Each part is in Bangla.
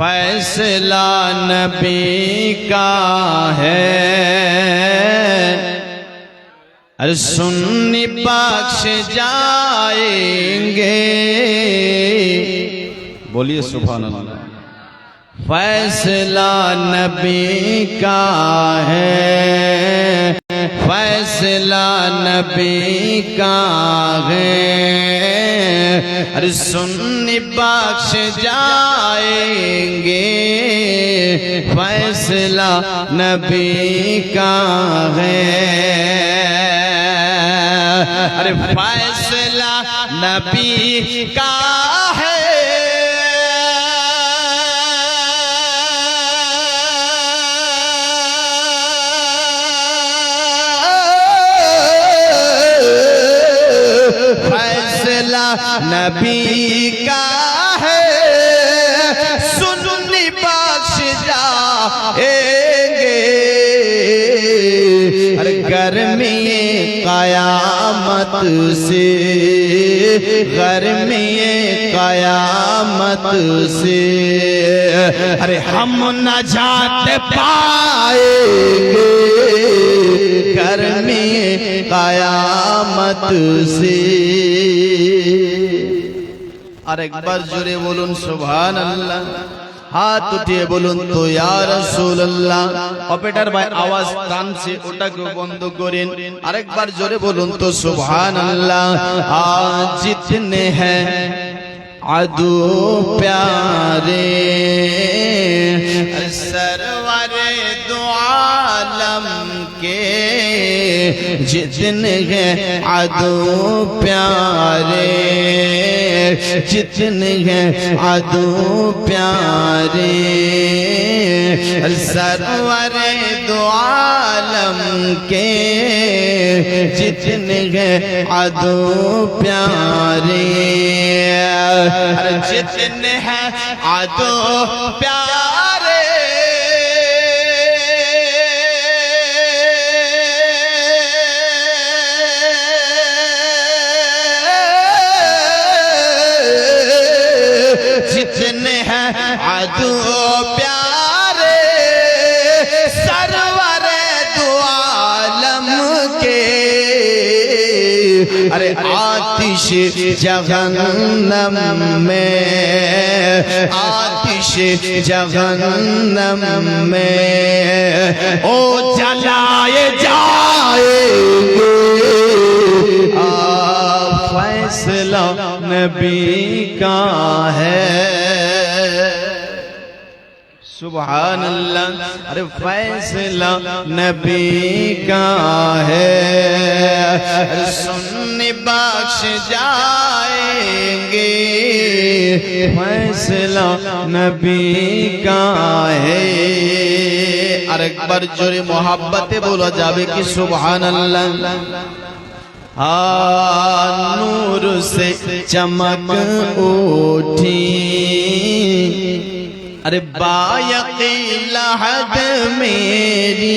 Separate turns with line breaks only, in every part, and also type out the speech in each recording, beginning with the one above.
فیصلہ نبی کا ہے۔ سنی پاک جائیں گے۔ بولیے سبحان اللہ۔ فیصلہ نبی کا ہے۔ فیصلہ نبی کا ہے۔ ارے सुन्नी बख्श जाएंगे फैसला नबी का है अरे फैसला नबी का نبی کا ہے۔ سننی بخش جائیں گے۔ ہر گرمی قیامت سے۔ گرمی قیامت سے۔ ارے ہم نجات پائیں گے۔ گرمی قیامت سے۔ আর একবার জোরে বলুন সুবহান আল্লাহ হাত উঠিয়ে বলুন তো রাসূলুল্লাহ। অপারেটর ভাই আওয়াজ টানছে ওটাকে বন্ধ করেন। আরেকবার জোরে বলুন তো সুবহানাল্লাহ। আজ জিতনে হ্যাঁ আদু প্যারে সরওয়ারে দু আলম کے جتن ہے عدو پیارے جتن ہے عدو پیارے، سرور دو عالم کے جتن ہے عدو پیارے جتن ہے عدو پیارے ارے آتش جہنم میں، آتش جہنم میں، او جلائے جائے گے فیصلہ نبی کا ہے۔ سبحان اللہ ارے فیصلہ نبی کا ہے سنی بخش جائیں گے فیصلہ نبی کا ہے আরেকবার জোরে মোহাব্বতে বলা যাবে কি সুবহান আল্লাহ নূর সে চমক উঠি ارے یقیل حد میری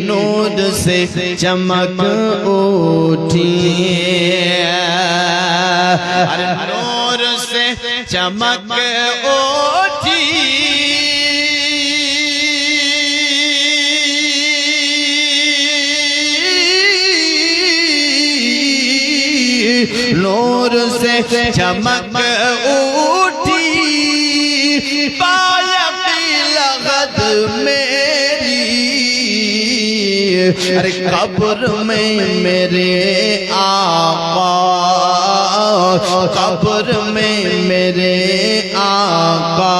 نور سے چمک اوٹھی نور سے چمک اٹھی۔ نور سے چمک اٹھی۔ ارے قبر میں میرے آقا، قبر میں میرے آقا۔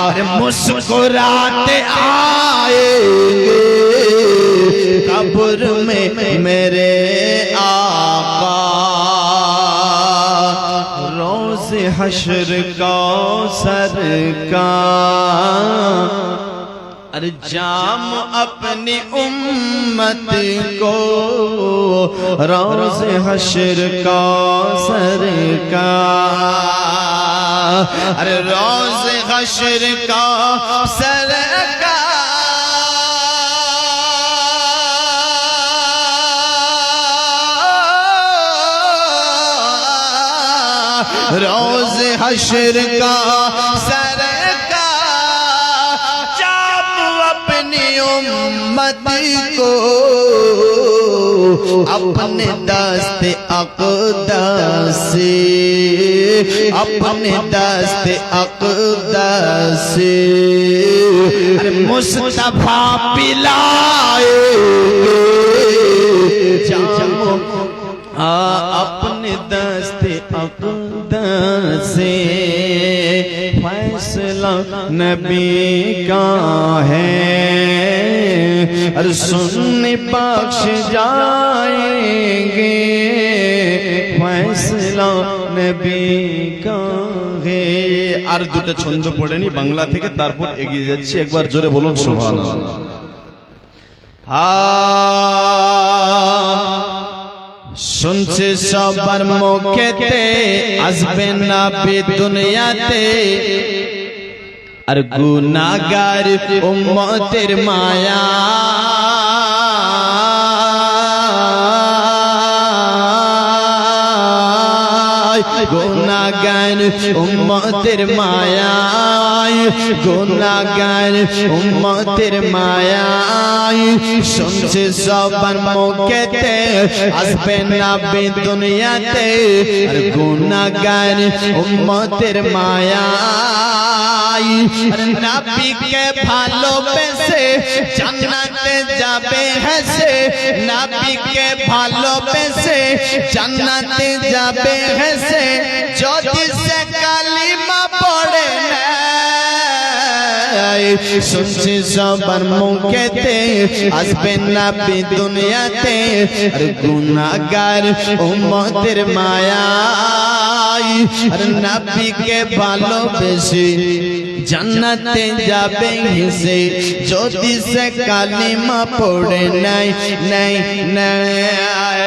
ارے مسکراتے آئے گے، قبر میں میرے آقا۔ روز حشر کا سر کا ہر جام اپنی امت کو روز حشر کا سرکار ہر روز حشر کا سرکار روز حشر کا उम्मत को अपने दस्त अकदा से अपने दस्त अकदा से मुस्तफा पिलाए जामो आ अपने दस्ते अकदा سے فیصلہ نبی کا ہے۔ اور سن جائیں گے۔ فیصلہ نبی کا ہے۔ আর দুটো ছন্দ পড়ে বাংলা থেকে তারপর এগিয়ে যাচ্ছি। একবার জোরে বলুন সুবহানাল্লাহ। আ শুনছে সবার মুখেতে আসবে না বে দুনিয়াতে। আর গুনাগার উম্মতের মায়া। গুনাগার উম্মতের মায়ায় গুনাগার উম্মতের মায়ায়। শুনছে সবার মুখেতে আসবে না বে দুনিয়াতে। আর গুনাগার উম্মতের মায়ায়। নাবিকে ভালোবেসে জান্নাতে যাবে হেসে। নাবিকে ভালোবেসে জান্নাতে যাবে হেসে। যদি সে কালিমা পড়ে শুনছি সবার মুখেতে, আসবে না দুনিয়াতে, আর গুনাগার উম্মতের মায়ায়। আর নাবিকে ভালোবেসে জান্নাতে যাবে হেসে, যদি সে কালিমা পড়ে নাই নাই নাই।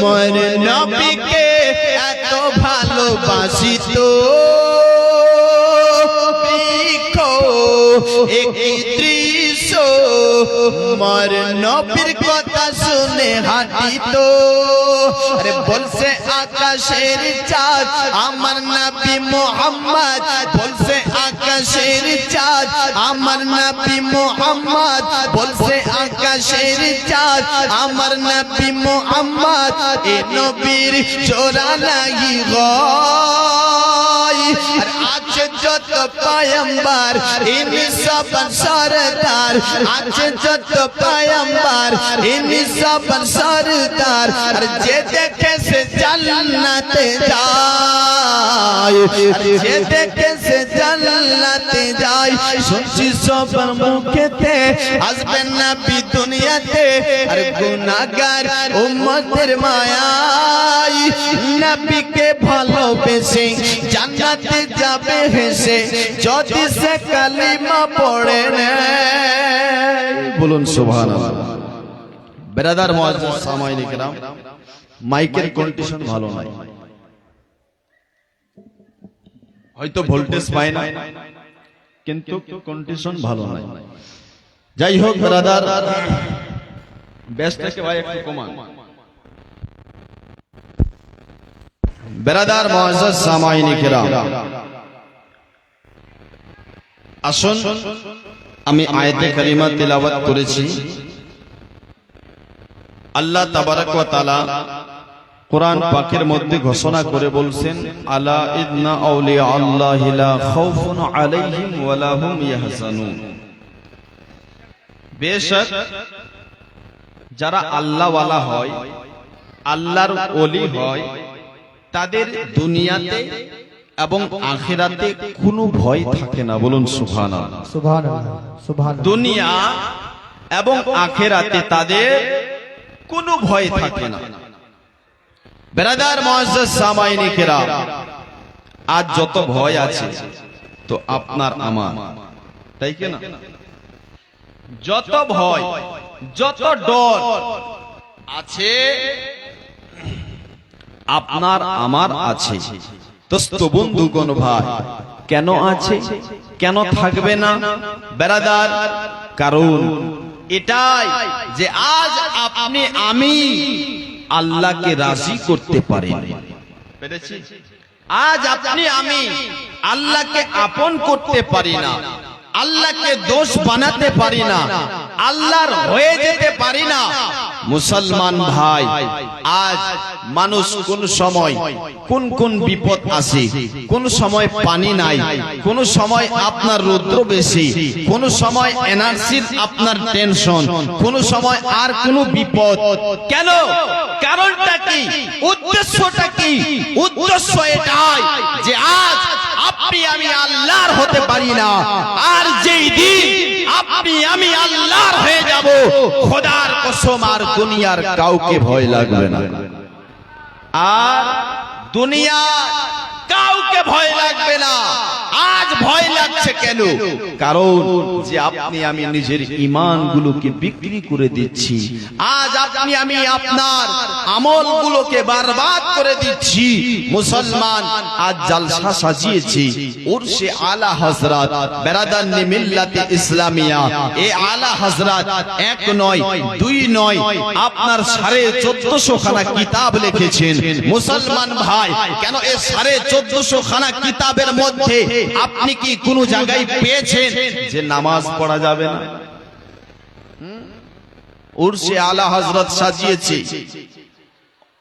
পাতর মর নবীকে এত ভালোবাসি তো। দৃশ্য মর নবীর কথা শুনে হাঁটি তো। বলছে আকাশের চাঁদ, আমার নবী মোহাম্মদ। বলছে আকাশের চাঁদ, আমার নবী মোহাম্মদ। বলছে আকাশের চাঁদ, আমার নবী মোহাম্মদ। এ নবীর চোরা লাগি গয় আর আছে যত পায়ম্বার, ইনি সব সরদার। আছে যত পায়ম্বার, ইনি সব সরদার। আর যে দেখে সে জান্নাতে যায় যে দেখে সে জান্নাতে যায়। শুনছি সবার মুখেতে আসবেন না বি দুনিয়াতে আর গুনাহগার উম্মতের মায়ায় নবীকে ভালোবেসে জান্নাতে যাবে হেসে যদি সে কালিমা পড়ে নেয় বলুন সুবহানাল্লাহ বেরাদার মুআজ্জিজ সামাইনি کرام মাইকের কন্ডিশন ভালো নাই হয়তো ভোল্টেজ পায় না কিন্তু কন্ডিশন ভালো নাই যাই হোক বেরাদার বেস্টটাকে ভাই একটু কমান বেরাদার মুআজ্জিজ সামাইনি کرام আসুন আমি আয়াতে কারিমা তেলাওয়াত করেছি আল্লাহ তাবারক ওয়া তাআলা কোরআন পাকের মধ্যে ঘোষণা করে বলছেন আলা ইদনা আউলিয়া আল্লাহি লা খাউফুন আলাইহিম ওয়া লা হুম ইয়াহজানুন। বেশক যারা আল্লাহ ওয়ালা হয় আল্লাহর ওলি হয় তাদের দুনিয়াতে এবং আখিরাতে কোনো ভয় থাকে না। বলুন
সুবহান
দুনিয়া এবং আখেরাতে তাদের কোনো ভয় থাকে না। বেরাদার মহাজ্জাজ সামাইনি কেরাম, আজ যত ভয় আছে, তো আপনার আমার। তাই কি না? যত ভয়, যত ডর আছে, আপনার আমার আছে। দোস্ত বন্ধুগণ ভাই, কেন আছে? কেন থাকবে না? বেড়াদার কারণ এটাই যে আজ আপনি আমি আল্লাহকে রাজি করতে পারেন। আজ আপনি আমি আল্লাহকে আপন করতে পারি না আল্লাহকে দোষ বানাতে পারি না আল্লাহর হয়ে যেতে পারি না মুসলমান ভাই, আজ মানুষ কোন সময় কোন কোন বিপদ আসে, কোন সময় পানি নাই, কোন সময় আপনার রৌদ্র বেশি, কোন সময় এনার্জির আপনার টেনশন, কোন সময় আর কোন বিপদ। কেন? কারণটা কি? উদ্দেশ্যটা কি? উদ্দেশ্য এটাই যে আজ আপনি আমি আল্লাহর হতে পারি না। আর যেই দিন আপনি আমি আল্লাহর হয়ে যাব, খোদার কসম আর দুনিয়ার কাউকে ভয় লাগবে না। আর দুনিয়া কাউকে ভয় লাগবে না। আজ ভয় লাগছে কেন? কারণ যে আপনি আমি নিজের ইমানগুলোকে বিক্রি করে দিচ্ছি, আজ আপনি আমি আপনার আমলগুলোকে বারবাদ করে দিচ্ছি। মুসলমান, আজ জালসা সাজিয়েছি, উর্শে আলা হযরত, বেরাদান মিল্লাতে ইসলামিয়া। এ আলা হযরত এক নয়, দুই নয়, আপনার সাড়ে চোদ্দশো খানা কিতাব লিখেছেন। মুসলমান ভাই, কেন এ সাড়ে চোদ্দশো খানা কিতাবের মধ্যে আপনি কি কোন জায়গায় পেয়েছেন যে নামাজ পড়া যাবে না? উর্শে আলা হযরত সাজিয়েছে।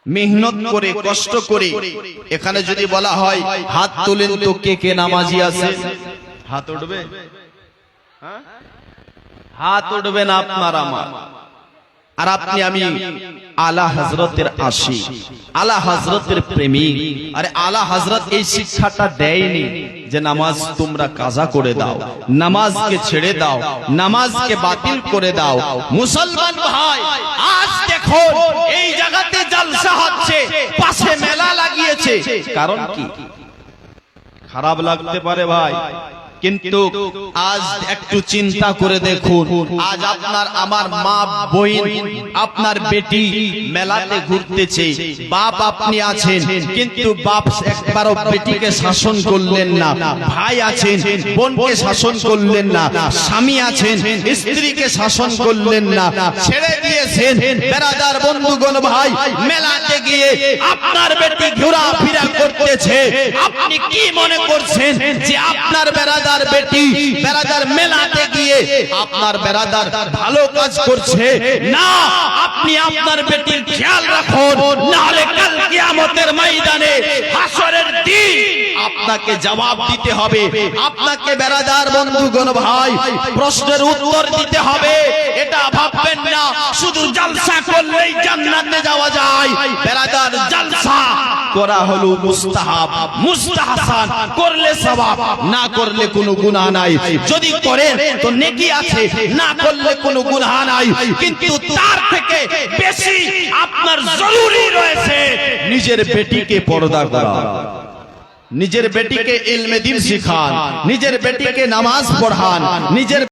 মেহনত করে, কষ্ট করে। এখানে যদি বলা হয়, হাত তো কে কে নামাজি আছে হাত উঠবে? হ্যাঁ? হাত উঠবে না আপনার আমার। আর আপনি আমি আলা হজরতের আশি আলা হজরতের প্রেমিক। আরে আলা হজরত এই শিক্ষাটা দেয়নি। যে নামাজ তোমরা কাজা করে দাও, নামাজকে ছেড়ে দাও, নামাজকে বাতিল করে দাও। মুসলমান ভাই, আজ দেখো, এই জায়গাতে জলসা হচ্ছে, পাশে মেলা লাগিয়েছে। কারণ কি? খারাপ লাগতে পারে ভাই। কিন্তু আজ একটু চিন্তা করে দেখুন, আজ আপনার আমার মা বইন, আপনার বেটি মেলাতে ঘুরতেছে, বাপ আপনি আছেন, কিন্তু বাপ একবারও বেটিকে শাসন করলেন না, ভাই আছেন, বোনকে শাসন করলেন না, স্বামী আছেন, স্ত্রীকে শাসন করলেন না, ছেড়ে দিয়েছেন বেড়াদার বন্ধুগণ ভাই, মেলাতে গিয়ে আপনার বেটি ঘোরাফেরা করতেছে, আপনি কি মনে করছেন যে আপনার বেড়াদার বেটি বেড়াদার মেলাতে গিয়ে আপনার বেড়াদার ভালো কাজ করছে। না, আপনি আপনার বেটির খেয়াল রাখুন, নাহলে কাল কিয়ামতের ময়দানে হাসরের দিন আপনাকে জবাব দিতে হবে। আপনাকে বেড়াদার বন্ধুগণ ভাই, প্রশ্নের উত্তর দিতে হবে। এটা ভাববেন না, শুধু জলসা করলেই জান্নাতে যাওয়া যায়। বেড়াদার জলসা করা হলো মুস্তাহাব। মুস্তাহসান করলে সওয়াব, না করলে কোনো গুনাহ নাই। যদি করেন তো নেকি আছে, না করলে কোনো গুনাহ নাই। কিন্তু তার থেকে বেশি আপনার জরুরি রয়েছে নিজের বেটিকে পর্দা করা। নিজের বেটিকে ইলমে দিন শিখান, নিজের বেটিকে নামাজ পড়ান, নিজের